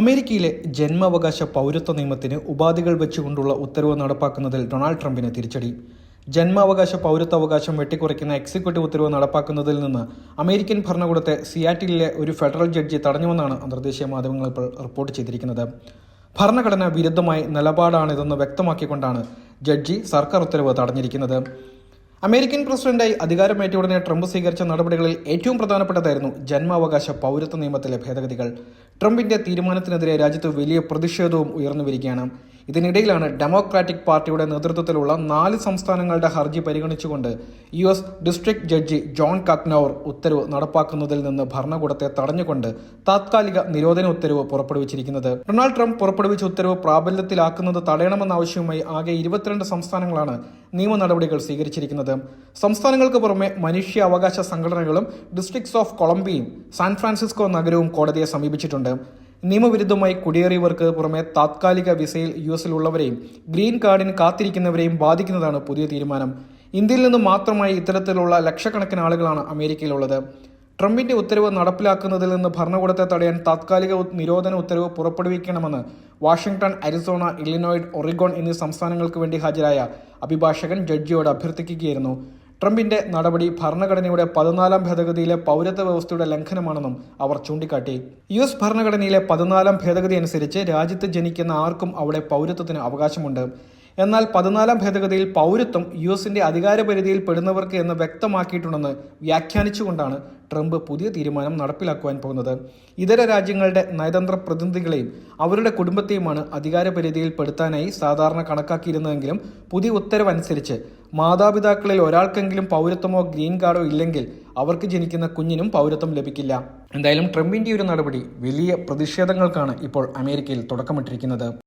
അമേരിക്കയിലെ ജന്മാവകാശ പൗരത്വ നിയമത്തിന് ഉപാധികൾ വെച്ചുകൊണ്ടുള്ള ഉത്തരവ് നടപ്പാക്കുന്നതിൽ ഡൊണാൾഡ് ട്രംപിന് തിരിച്ചടി. ജന്മാവകാശ പൗരത്വാവകാശം വെട്ടിക്കുറയ്ക്കുന്ന എക്സിക്യൂട്ടീവ് ഉത്തരവ് നടപ്പാക്കുന്നതിൽ നിന്ന് അമേരിക്കൻ ഭരണകൂടത്തെ സിയാറ്റിലെ ഒരു ഫെഡറൽ ജഡ്ജി തടഞ്ഞുവെന്നാണ് അന്തർദേശീയ മാധ്യമങ്ങൾ ഇപ്പോൾ റിപ്പോർട്ട് ചെയ്തിരിക്കുന്നത്. ഭരണഘടന വിരുദ്ധമായ നിലപാടാണിതെന്ന് വ്യക്തമാക്കിക്കൊണ്ടാണ് ജഡ്ജി സർക്കാർ ഉത്തരവ് തടഞ്ഞിരിക്കുന്നത്. അമേരിക്കൻ പ്രസിഡന്റായി അധികാരമേറ്റ ഉടനെ ട്രംപ് സ്വീകരിച്ച നടപടികളിൽ ഏറ്റവും പ്രധാനപ്പെട്ടതായിരുന്നു ജന്മാവകാശ പൗരത്വ നിയമത്തിലെ ഭേദഗതികൾ. ട്രംപിന്റെ തീരുമാനത്തിനെതിരെ രാജ്യത്ത് വലിയ പ്രതിഷേധവും ഉയർന്നു വരികയാണ് ഇതിനിടയിലാണ് ഡെമോക്രാറ്റിക് പാർട്ടിയുടെ നേതൃത്വത്തിലുള്ള നാല് സംസ്ഥാനങ്ങളുടെ ഹർജി പരിഗണിച്ചുകൊണ്ട് U S district judge John Coughenour ഉത്തരവ് നടപ്പാക്കുന്നതിൽ നിന്ന് ഭരണകൂടത്തെ തടഞ്ഞുകൊണ്ട് താത്കാലിക നിരോധന ഉത്തരവ് പുറപ്പെടുവിച്ചിരിക്കുന്നത്. ഡൊണാൾഡ് ട്രംപ് പുറപ്പെടുവിച്ച ഉത്തരവ് പ്രാബല്യത്തിലാക്കുന്നത് തടയണമെന്ന ആവശ്യവുമായി ആകെ ഇരുപത്തിരണ്ട് സംസ്ഥാനങ്ങളാണ് നിയമ നടപടികൾ സ്വീകരിച്ചിരിക്കുന്നത്. സംസ്ഥാനങ്ങൾക്ക് പുറമെ മനുഷ്യ അവകാശ സംഘടനകളും ഡിസ്ട്രിക്ട്സ് ഓഫ് കൊളംബിയയും സാൻ ഫ്രാൻസിസ്കോ നഗരവും കോടതിയെ സമീപിച്ചിട്ടുണ്ട്. നിയമവിരുദ്ധമായി കുടിയേറിയവർക്ക് പുറമെ താത്കാലിക വിസയിൽ യു എസിലുള്ളവരെയും ഗ്രീൻ കാർഡിന് കാത്തിരിക്കുന്നവരെയും ബാധിക്കുന്നതാണ് പുതിയ തീരുമാനം. ഇന്ത്യയിൽ നിന്ന് മാത്രമായി ഇത്തരത്തിലുള്ള ലക്ഷക്കണക്കിന് ആളുകളാണ് അമേരിക്കയിലുള്ളത്. ട്രംപിന്റെ ഉത്തരവ് നടപ്പിലാക്കുന്നതിൽ നിന്ന് ഭരണകൂടത്തെ തടയാൻ താത്കാലിക നിരോധന ഉത്തരവ് പുറപ്പെടുവിക്കണമെന്ന് വാഷിംഗ്ടൺ അരിസോണ ഇല്ലിനോയിഡ് ഒറിഗോൺ എന്നീ സംസ്ഥാനങ്ങൾക്ക് വേണ്ടി ഹാജരായ അഭിഭാഷകൻ ജഡ്ജിയോട് അഭ്യർത്ഥിക്കുകയായിരുന്നു. ട്രംപിന്റെ നടപടി ഭരണഘടനയുടെ പതിനാലാം ഭേദഗതിയിലെ പൗരത്വ വ്യവസ്ഥയുടെ ലംഘനമാണെന്നും അവർ ചൂണ്ടിക്കാട്ടി. യു എസ് ഭരണഘടനയിലെ പതിനാലാം ഭേദഗതി അനുസരിച്ച് രാജ്യത്ത് ജനിക്കുന്ന ആർക്കും അവിടെ പൗരത്വത്തിന് അവകാശമുണ്ട്. എന്നാൽ പതിനാലാം ഭേദഗതിയിൽ പൗരത്വം യു എസിന്റെ അധികാരപരിധിയിൽ പെടുന്നവർക്ക് എന്ന് വ്യക്തമാക്കിയിട്ടുണ്ടെന്ന് വ്യാഖ്യാനിച്ചുകൊണ്ടാണ് ട്രംപ് പുതിയ തീരുമാനം നടപ്പിലാക്കുവാൻ പോകുന്നത്. ഇതര രാജ്യങ്ങളുടെ നയതന്ത്ര പ്രതിനിധികളെയും അവരുടെ കുടുംബത്തെയുമാണ് അധികാരപരിധിയിൽ പെടുത്താനായി സാധാരണ കണക്കാക്കിയിരുന്നതെങ്കിലും പുതിയ ഉത്തരവനുസരിച്ച് മാതാപിതാക്കളിൽ ഒരാൾക്കെങ്കിലും പൗരത്വമോ ഗ്രീൻ കാർഡോ ഇല്ലെങ്കിൽ അവർക്ക് ജനിക്കുന്ന കുഞ്ഞിനും പൗരത്വം ലഭിക്കില്ല. എന്തായാലും ട്രംപിന്റെ ഒരു നടപടി വലിയ പ്രതിഷേധങ്ങൾക്കാണ് ഇപ്പോൾ അമേരിക്കയിൽ തുടക്കമിട്ടിരിക്കുന്നത്.